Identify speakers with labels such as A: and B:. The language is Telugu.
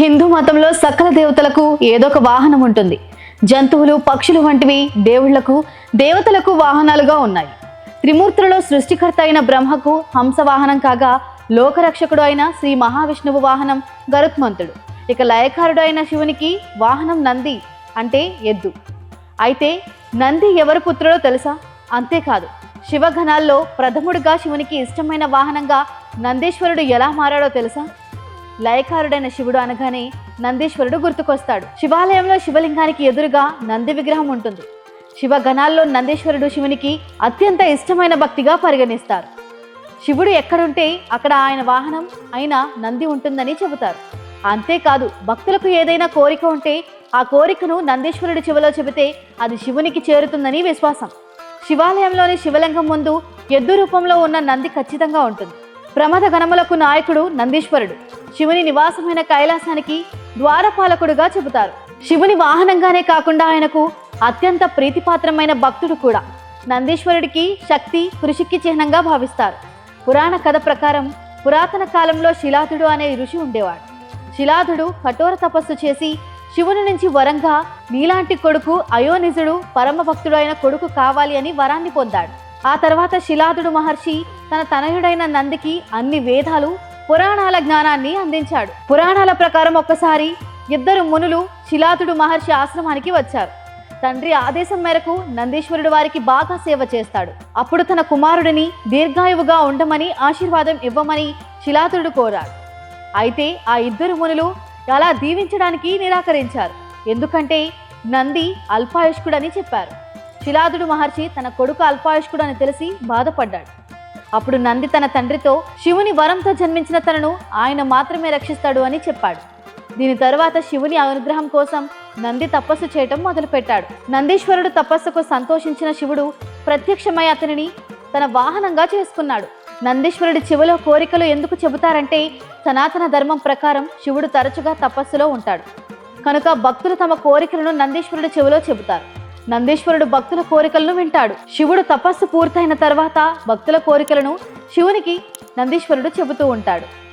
A: హిందూ మతంలో సకల దేవతలకు ఏదో ఒక వాహనం ఉంటుంది. జంతువులు పక్షులు వంటివి దేవుళ్ళకు దేవతలకు వాహనాలుగా ఉన్నాయి. త్రిమూర్తులలో సృష్టికర్త అయిన బ్రహ్మకు హంస వాహనం కాగా లోకరక్షకుడు అయిన శ్రీ మహావిష్ణువు వాహనం గరుత్మంతుడు. ఇక లయకారుడు అయిన శివునికి వాహనం నంది అంటే ఎద్దు. అయితే నంది ఎవరి పుత్రుడో తెలుసా? అంతేకాదు శివగణాల్లో ప్రథముడుగా శివునికి ఇష్టమైన వాహనంగా నందీశ్వరుడు ఎలా మారాడో తెలుసా? లయకారుడైన శివుడు అనగానే నందీశ్వరుడు గుర్తుకొస్తాడు. శివాలయంలో శివలింగానికి ఎదురుగా నంది విగ్రహం ఉంటుంది. శివగణాల్లో నందీశ్వరుడు శివునికి అత్యంత ఇష్టమైన భక్తిగా పరిగణిస్తారు. శివుడు ఎక్కడుంటే అక్కడ ఆయన వాహనం అయిన నంది ఉంటుందని చెబుతారు. అంతేకాదు భక్తులకు ఏదైనా కోరిక ఉంటే ఆ కోరికను నందీశ్వరుడి చెవిలో చెబితే అది శివునికి చేరుతుందని విశ్వాసం. శివాలయంలోని శివలింగం ముందు ఎద్దు రూపంలో ఉన్న నంది ఖచ్చితంగా ఉంటుంది. ప్రమద గణములకు నాయకుడు నందీశ్వరుడు. శివుని నివాసమైన కైలాసానికి ద్వారపాలకుడుగా చెబుతారు. శివుని వాహనంగానే కాకుండా ఆయనకు అత్యంత ప్రీతిపాత్రమైన భక్తుడు కూడా. నందీశ్వరుడికి శక్తి కృషికి చిహ్నంగా భావిస్తారు. పురాణ కథ ప్రకారం పురాతన కాలంలో శిలాదుడు అనే ఋషి ఉండేవాడు. శిలాదుడు కఠోర తపస్సు చేసి శివుని నుంచి వరంగా నీలాంటి కొడుకు అయోనిజుడు పరమ భక్తుడు అయిన కొడుకు కావాలి అని వరాన్ని పొందాడు. ఆ తర్వాత శిలాదుడు మహర్షి తన తనయుడైన నందికి అన్ని వేదాలు పురాణాల జ్ఞానాన్ని అందించాడు. పురాణాల ప్రకారం ఒక్కసారి ఇద్దరు మునులు శిలాతుడు మహర్షి ఆశ్రమానికి వచ్చారు. తండ్రి ఆదేశం మేరకు నందీశ్వరుడు వారికి బాగా సేవ చేస్తాడు. అప్పుడు తన కుమారుడిని దీర్ఘాయువుగా ఉండమని ఆశీర్వాదం ఇవ్వమని శిలాతుడు కోరాడు. అయితే ఆ ఇద్దరు మునులు అలా దీవించడానికి నిరాకరించారు. ఎందుకంటే నంది అల్పాయుష్కుడని చెప్పారు. శిలాదుడు మహర్షి తన కొడుకు అల్పాయుష్కుడు అని తెలిసి బాధపడ్డాడు. అప్పుడు నంది తన తండ్రితో శివుని వరంతో జన్మించిన తనను ఆయన మాత్రమే రక్షిస్తాడు అని చెప్పాడు. దీని తరువాత శివుని అనుగ్రహం కోసం నంది తపస్సు చేయటం మొదలుపెట్టాడు. నందీశ్వరుడు తపస్సుకు సంతోషించిన శివుడు ప్రత్యక్షమై అతనిని తన వాహనంగా చేసుకున్నాడు. నందీశ్వరుడి చెవిలో కోరికలు ఎందుకు చెబుతారంటే సనాతన ధర్మం ప్రకారం శివుడు తరచుగా తపస్సులో ఉంటాడు. కనుక భక్తులు తమ కోరికలను నందీశ్వరుడి చెవిలో చెబుతారు. నందీశ్వరుడు భక్తుల కోరికలను వింటాడు. శివుడు తపస్సు పూర్తయిన తర్వాత భక్తుల కోరికలను శివునికి నందీశ్వరుడు చెబుతూ ఉంటాడు.